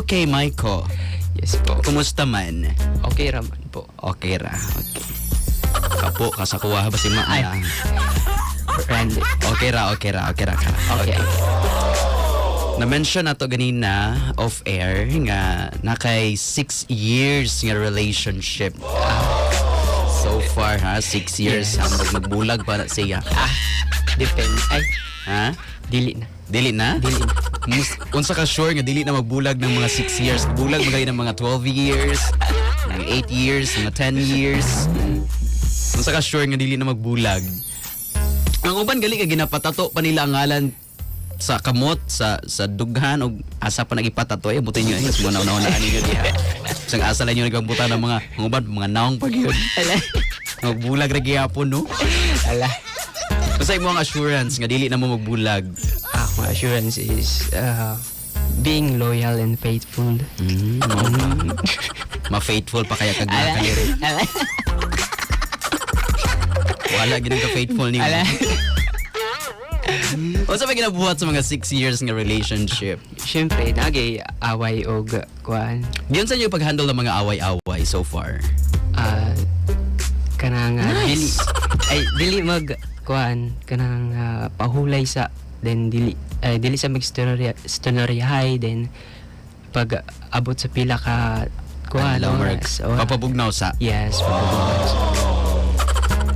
okay, Maiko. Yes po. Kumusta man? Okay raman po. Okay ra. Okay. Kapo, kasakuha ba si Ma? Ay. Ah. Randy. Okay ra, okay ra, okay ra ka. Okay. Na-mention nato ganina off-air nga nakay six years nga relationship. So far ha, six years Yes. hambag magbulag pa na siya. Ah, depend. Ay, Ha? dili na. Dili na? Dili na. Mus- Unsa ka sure nga dili na magbulag ng mga 6 years. Bulag magay ng mga 12 years, ng 8 years, mga 10 years. Unsa ka sure nga dili na magbulag. Ang uban gali ka ginapatato pa nila ang ngalan sa kamot sa sa dughan og asa pa nagipatato ay butin niyo ay mo na na ninyo diha. Sang asa lang niyo nagbuta ng mga ang uban mga naong pag yun. Ala. Magbulag ra gyapon no. Ala. Basta imo ang assurance nga dili na mo magbulag. Ako assurance is uh, being loyal and faithful. Mm. Ma-faithful pa kaya kag Ala. nakalirit. Ala. Wala ginang ka-faithful ni Ala. O sa ginabuhat sa mga 6 years nga relationship? Siyempre, nagay away og kuan. Diyan sa inyo pag-handle ng mga away-away so far? Ah, kanang ah, Nice. dili ay dili mag kuan kanang ah, pahulay sa then dili ay dili sa magstorya storyahay then pag abot sa pila ka kuan oras, oras. Papabugnaw sa... Yes, papabugnaw sa.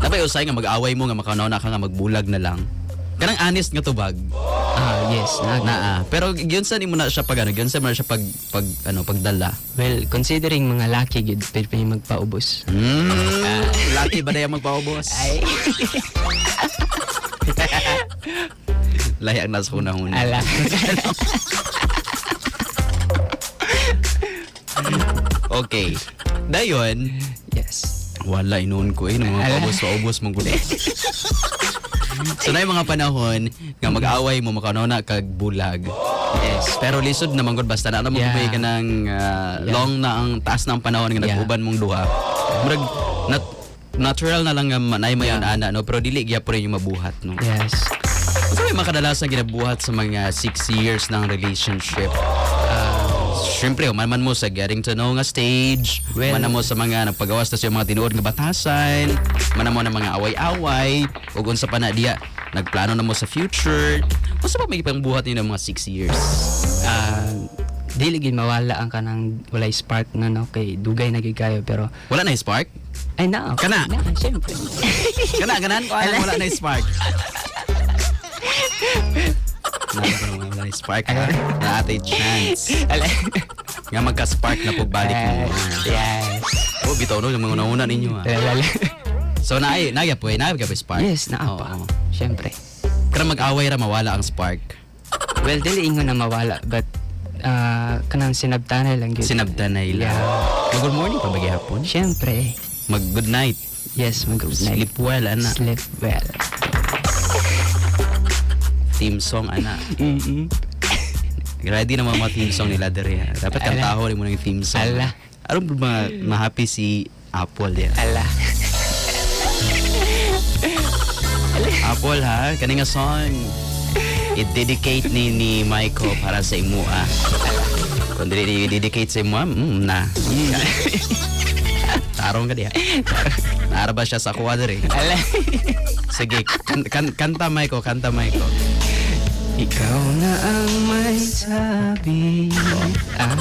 Napay usay nga mag-away mo nga makanaw na ka nga magbulag na lang. Kanang honest nga tubag. Yes, nag Na ah. Pero gyud sa mo na siya pag ano, gyud sa mo na siya pag pag ano pagdala. Well, considering mga laki gid pwede pa yung magpaubos. Mm, lucky ba na yung magpaubos? Ay, Lahi ang nasa una-una. ala. Okay. Dayon, yes. wala inuun ko eh. Nung mga paubos-paubos mong gulo. so na yung mga panahon nga mag-away mo makanaw na kag bulag. Yes. Pero lisod naman gud basta na mo Yeah. yeah. ka ng ah, Yeah. long na ang taas ng panahon nga Yeah. nag-uban mong duha. Murag nat- natural na lang nga manay mayon ana no pero dili gyapon rin yung mabuhat no. Yes. Ano may mga kadalasan ginabuhat sa mga 6 years ng relationship? Siyempre, man man mo sa getting to know nga stage, Well- man mo sa mga nagpagawas na sa mga tinuod nga batasan, man mo ng mga away-away, ug unsa pa na diya, nagplano na mo sa future. Unsa pa may pangbuhat niyo ng mga 6 years? ah, dili gid mawala ang kanang walay spark na no kay dugay na gid kayo pero Wala na spark? ay na Kana? na syempre Kana, ganan wala na spark. na, wala wala na spark ha? Na atay chance. Nga magka-spark na pagbalik mo. yes Oh, bitaw no, yung mga una ninyo ha. Ala, ala. So, naay, naaya po eh, naaya ka ba spark? yes na pa Oo. syempre Kaya mag-away ra mawala ang spark. well dili ingon na mawala but ah, kanang sinabtanay lang gid Sinabdanay lang. Yeah. Good morning pa ba gihapon? syempre Mag good night. yes mag good night Sleep well, ana. sleep well Team song, ana. mm Ready na mga team song nila dere. Dapat kantaho rin mo ng team song. Ala. Aron ba ma- ma-happy si Apple yan? ala Apple ha, kani nga song. I-dedicate ni ni Michael para sa imo ah. Kung dili i-dedicate sa imo, mm, na. Mm. Tarong ka diha. Naara ba siya sa ala Sige, kan, kan, kanta Michael, kanta Michael. Ikaw na ang may sabi ah,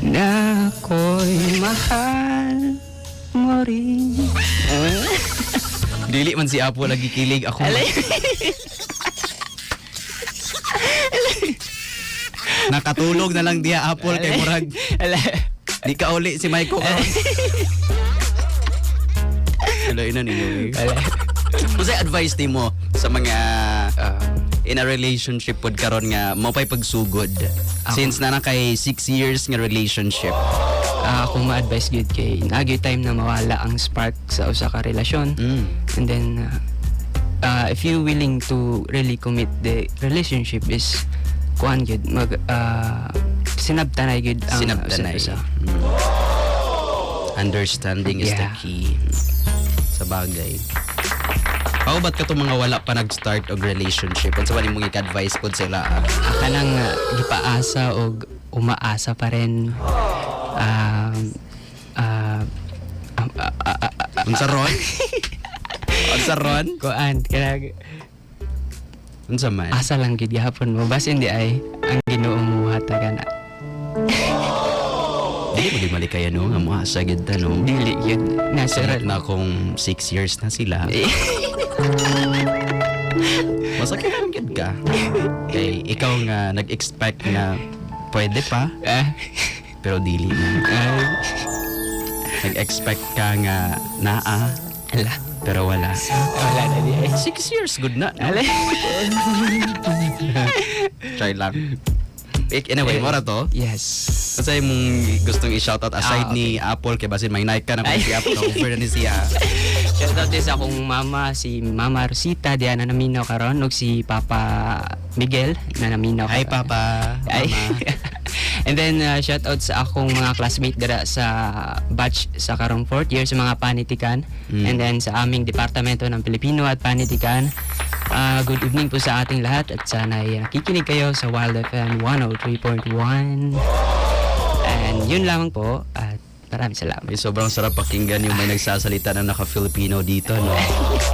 Na ako'y mahal mo rin Dili man si Apo lagi kilig ako. Nakatulog na lang diya Apple kay murag di ka uli si Michael. Hello ina ninyo. Unsay advice nimo sa mga Ah, in a relationship pod karon nga mo pay pagsugod Ako. since na na kay 6 years nga relationship. ah, Kung ma-advise gud kay Nagay time na mawala ang spark sa usa ka relasyon Mm. And then uh, uh, If you willing to really commit the relationship is Kuan gud mag uh, Sinabtanay gud ang Sinabdanay. usa-usa. Mm. Understanding is the Yeah. key sa bagay. How about ka mga wala pa nag-start og relationship? Unsa man imong advice pod sila? ah? Aka nang uh, gipaasa og umaasa pa rin. Ah, ah, ah, ah, ah, ah, Unsa ron? Unsa ron? kuan kanang Unsa man? asa lang gid gihapon mo bas hindi ay ang Ginoo mo hatagan Dili mo di malikaya no nga mo asa gid ta no. dili yun natural na kung 6 years na sila. Eh, Masakit lang gid ka. Kay ikaw nga nag-expect na pwede pa ah, pero dili na. ay, Nag-expect ka nga naa ala pero wala. wala na di ay 6 years good na. No? Try lang. Ik- Anyway, mora to. yes Kasi mong gustong i-shoutout aside Ah, okay. ni Apple kay basin may Nike ka na kung si Apple na-offer na ni siya. Shoutout din sa akong mama, si Mama Rosita, diyan na naminaw karon ug si Papa Miguel na naminaw Hi. Papa. Ay. And then uh, shoutout sa akong mga classmate dira sa batch sa karong fourth year sa mga panitikan. Mm. And then sa aming departamento ng Pilipino at Panitikan. Uh, good evening po sa ating lahat at sana ay nakikinig kayo sa Wild FM 103.1. And yun lamang po at maraming salamat. Ay, sobrang sarap pakinggan yung may nagsasalita na naka-Filipino dito, no?